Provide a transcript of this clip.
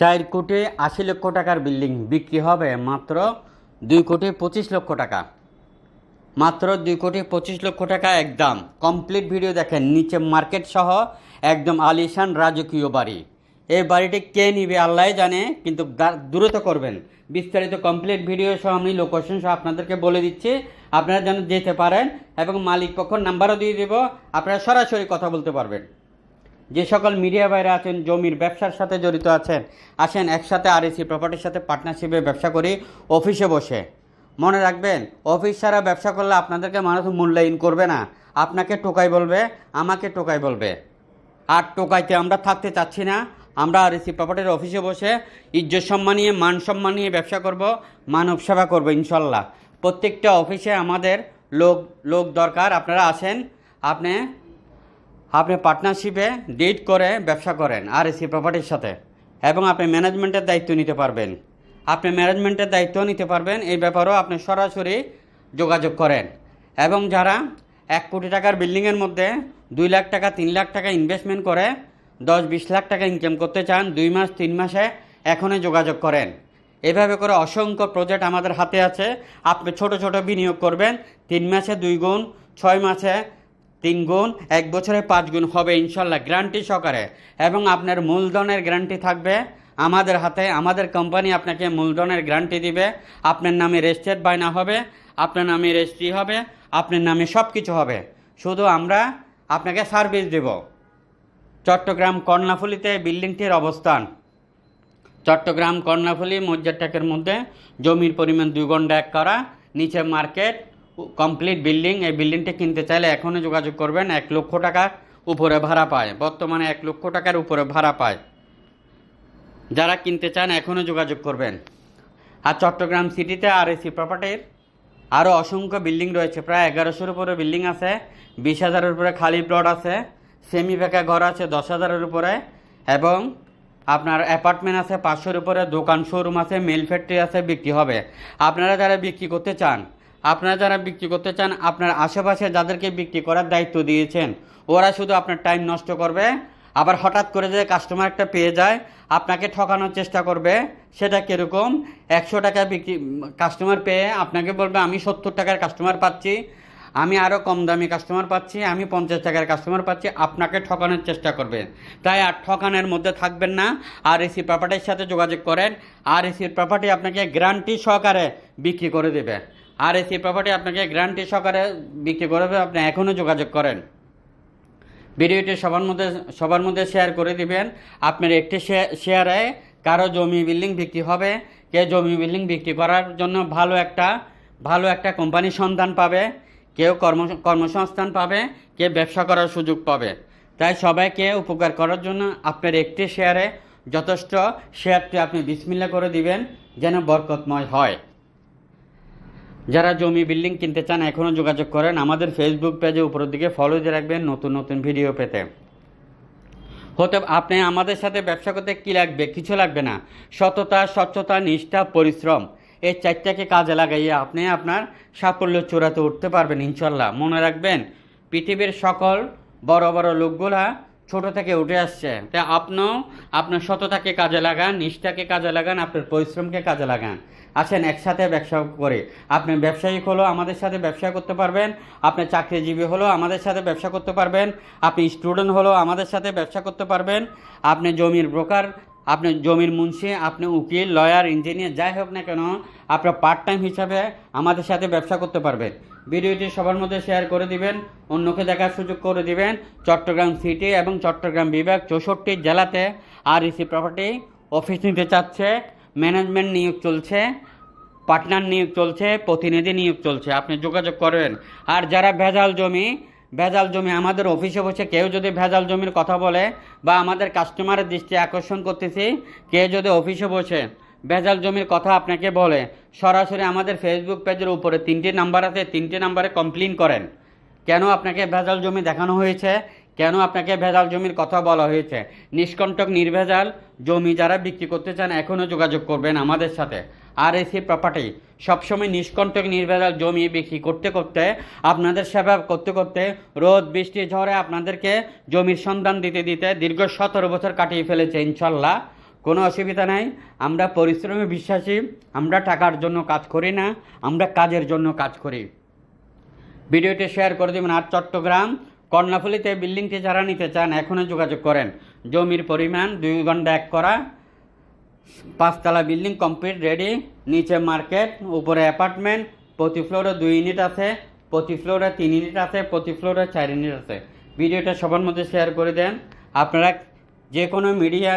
চার কোটি আশি লক্ষ টাকার বিল্ডিং বিক্রি হবে মাত্র দুই কোটি পঁচিশ লক্ষ টাকা। মাত্র দুই কোটি পঁচিশ লক্ষ টাকা একদম। কমপ্লিট ভিডিও দেখেন, নিচে মার্কেট সহ একদম আলিশান রাজকীয় বাড়ি। এই বাড়িটি কে নিবে আল্লাহ জানে, কিন্তু দ্রুত করবেন। বিস্তারিত কমপ্লিট ভিডিও সহ আমি লোকেশন সহ আপনাদেরকে বলে দিচ্ছি। আপনারা যেন যেতে পারেন এবং মালিক পক্ষ নাম্বারও দিয়ে দেব। আপনারা সরাসরি কথা বলতে পারবেন। যে সকল মিডিয়া বাইরে আছেন, জমির ব্যবসার সাথে জড়িত আছেন, আসেন একসাথে আর এসি প্রপার্টির সাথে পার্টনারশিপে ব্যবসা করি অফিসে বসে। মনে রাখবেন অফিস ছাড়া ব্যবসা করলে আপনাদেরকে মানুষ মূল্যায়ন করবে না। আপনাকে টোকাই বলবে, আমাকে টোকাই বলবে। আর টোকাইতে আমরা থাকতে চাচ্ছি না। আমরা আর এসি প্রপার্টির অফিসে বসে ইজ্জত সম্মান নিয়ে, মান সম্মান নিয়ে ব্যবসা করব, মানব সেবা করব ইনশাল্লাহ। প্রত্যেকটা অফিসে আমাদের লোক লোক দরকার। আপনারা আসেন, আপনি আপনি পার্টনারশিপে ডেট করে ব্যবসা করেন আর এসি প্রপার্টির সাথে। এবং আপনি ম্যানেজমেন্টের দায়িত্ব নিতে পারবেন। আপনি ম্যানেজমেন্টের দায়িত্ব নিতে পারবেন, এই ব্যাপারেও আপনি সরাসরি যোগাযোগ করেন। এবং যারা এক কোটি টাকার বিল্ডিংয়ের মধ্যে দুই লাখ টাকা, তিন লাখ টাকা ইনভেস্টমেন্ট করে, দশ বিশ লাখ টাকা ইনকাম করতে চান, দুই মাস, তিন মাসে এখনই যোগাযোগ করেন। এভাবে করে অসংখ্য প্রজেক্ট আমাদের হাতে আছে। আপনি ছোট ছোট বিনিয়োগ করবেন, তিন মাসে দুই গুণ, ছয় মাসে তিন গুণ, এক বছরে পাঁচ গুণ হবে ইনশাল্লাহ গ্যারান্টি সহকারে। এবং আপনার মূলধনের গ্যারান্টি থাকবে। আমাদের হাতে, আমাদের কোম্পানি আপনাকে মূলধনের গ্যারান্টি দিবে। আপনার নামে রেজিস্টার্ড বায়না হবে, আপনার নামে রেজিস্ট্রি হবে, আপনার নামে সব কিছু হবে। শুধু আমরা আপনাকে সার্ভিস দেব। চট্টগ্রাম কর্ণাফুলিতে বিল্ডিংটির অবস্থান। চট্টগ্রাম কর্ণাফুলি মজ্জারটাকের মধ্যে জমির পরিমাণ দুই ঘণ্টা এক করা নিচে মার্কেট কমপ্লিট বিল্ডিং এই বিল্ডিংটি কিনতে চাইলে এখনই যোগাযোগ করবেন, এক লক্ষ টাকার উপরে ভাড়া পায়। বর্তমানে এক লক্ষ টাকার উপরে ভাড়া পায়। যারা কিনতে চান এখনও যোগাযোগ করবেন। আর চট্টগ্রাম সিটিতে আর এসি প্রপার্টির আরও অসংখ্য বিল্ডিং রয়েছে। প্রায় এগারোশোর উপরে বিল্ডিং আছে, বিশ হাজারের উপরে খালি প্লট আছে সেমি ফাঁকা ঘর আছে দশ হাজারের উপরে, এবং আপনার অ্যাপার্টমেন্ট আছে পাঁচশোর উপরে, দোকান শোরুম আছে মেল ফ্যাক্টরি আছে, বিক্রি হবে। আপনারা যারা বিক্রি করতে চান আপনারা যারা বিক্রি করতে চান, আপনার আশেপাশে যাদেরকে বিক্রি করার দায়িত্ব দিয়েছেন, ওরা শুধু আপনার টাইম নষ্ট করবে। আবার হঠাৎ করে যে কাস্টমার একটা পেয়ে যায়, আপনাকে ঠকানোর চেষ্টা করবে, সেটা কীরকম? একশো টাকা বিক্রি কাস্টমার পেয়ে আপনাকে বলবে, আমি সত্তর টাকার কাস্টমার পাচ্ছি, আমি আরও কম দামি কাস্টমার পাচ্ছি, আমি পঞ্চাশ টাকার কাস্টমার পাচ্ছি। আপনাকে ঠকানোর চেষ্টা করবে। তাই আর ঠকানোর মধ্যে থাকবেন না। আর এসি প্রপার্টির সাথে যোগাযোগ করেন। আর এসির প্রপার্টি আপনাকে গ্যারান্টি সহকারে বিক্রি করে দেবে। আর এসি প্রপার্টি আপনাকে গ্যারান্টি সহকারে বিক্রি করবে আপনি এখনও যোগাযোগ করেন। ভিডিওটি সবার মধ্যে সবার মধ্যে শেয়ার করে দিবেন। আপনার একটি শেয়ারে কারও জমি বিল্ডিং বিক্রি হবে। কে জমি বিল্ডিং বিক্রি করার জন্য ভালো একটা ভালো একটা কোম্পানির সন্ধান পাবে। কেউ কর্ম, কর্মসংস্থান পাবে। কে ব্যবসা করার সুযোগ পাবে। তাই সবাইকে উপকার করার জন্য আপনার একটি শেয়ারে যথেষ্ট শেয়ারটি আপনি বিসমিল্লা করে দিবেন, যেন বরকতময় হয়। যারা জমি বিল্ডিং কিনতে চান এখনও যোগাযোগ করেন আমাদের ফেসবুক পেজে উপরের দিকে ফলো দিয়ে রাখবেন নতুন নতুন ভিডিও পেতে। হতে, আপনি আমাদের সাথে ব্যবসা করতে কী লাগবে, কিছু লাগবে না। সততা, স্বচ্ছতা, নিষ্ঠা, পরিশ্রম, এই চারটাকে কাজে লাগাইয়ে আপনি আপনার সাফল্য চূড়াতে উঠতে পারবেন ইনশাল্লাহ মনে রাখবেন, পৃথিবীর সকল বড় বড় লোকগুলা ছোট থেকে উঠে আসছে তাই আপনিও আপনার সততাকে কাজে লাগান, নিষ্ঠাকে কাজে লাগান, আপনার পরিশ্রমকে কাজে লাগান। আসেন একসাথে ব্যবসা করে। আপনি ব্যবসায়িক হলেও আমাদের সাথে ব্যবসা করতে পারবেন। আপনি চাকরিজীবী হলেও আমাদের সাথে ব্যবসা করতে পারবেন। আপনি স্টুডেন্ট হলেও আমাদের সাথে ব্যবসা করতে পারবেন। আপনি জমির ব্রোকার, আপনি জমির মুন্সি, আপনি উকিল, লয়ার, ইঞ্জিনিয়ার, যাই হোক না কেন, আপনার পার্ট টাইম হিসাবে আমাদের সাথে ব্যবসা করতে পারবেন। ভিডিওটি সবার মধ্যে শেয়ার করে দিবেন, অন্যকে দেখার সুযোগ করে দিবেন। চট্টগ্রাম সিটি এবং চট্টগ্রাম বিভাগ চৌষট্টি জেলাতে আর ইসি প্রপার্টি অফিস নিতে চাচ্ছে ম্যানেজমেন্ট নিয়োগ চলছে পার্টনার নিয়োগ চলছে, প্রতিনিধি নিয়োগ চলছে। আপনি যোগাযোগ করবেন আর যারা ভেজাল জমি ভেজাল জমি আমাদের অফিসে বসে কেউ যদি ভেজাল জমির কথা বলে বা আমাদের কাস্টমারের দৃষ্টি আকর্ষণ করতেছি, কেউ যদি অফিসে বসে ভেজাল জমির কথা আপনাকে বলে, সরাসরি আমাদের ফেসবুক পেজের উপরে তিনটি নাম্বার আছে, তিনটি নাম্বারে কমপ্লেন করেন। কেন আপনাকে ভেজাল জমি দেখানো হয়েছে? কেন আপনাকে ভেজাল জমির কথা বলা হয়েছে? নিষ্কণ্টক, নির্ভেজাল জমি যারা বিক্রি করতে চান এখনও যোগাযোগ করবেন আমাদের সাথে। আর এসি প্রপার্টি সবসময় নিষ্কণ্টক, নির্ভেজাল জমি বিক্রি করতে করতে, আপনাদের সেবা করতে করতে রোদ, বৃষ্টি, ঝড়ে আপনাদেরকে জমির সন্ধান দিতে দিতে দীর্ঘ সতেরো বছর কাটিয়ে ফেলেছে, ইনশাল্লাহ। কোনো অসুবিধা নাই। আমরা পরিশ্রমে বিশ্বাসী, আমরা টাকার জন্য কাজ করি না, আমরা কাজের জন্য কাজ করি। ভিডিওটি শেয়ার করে দেবেন। আর চট্টগ্রাম, কর্ণাফুলিতে বিল্ডিংটি যারা নিতে চান, এখনও যোগাযোগ করেন। জমির পরিমাণ দুই ঘণ্টা এক করা। পাঁচতলা বিল্ডিং কমপ্লিট, রেডি। নিচে মার্কেট, উপরে অ্যাপার্টমেন্ট। প্রতি ফ্লোরে দুই ইউনিট আছে, প্রতি ফ্লোরে তিন ইউনিট আছে, প্রতি ফ্লোরে চার ইউনিট আছে। ভিডিওটা সবার মধ্যে শেয়ার করে দেন। আপনারা যে কোনো মিডিয়া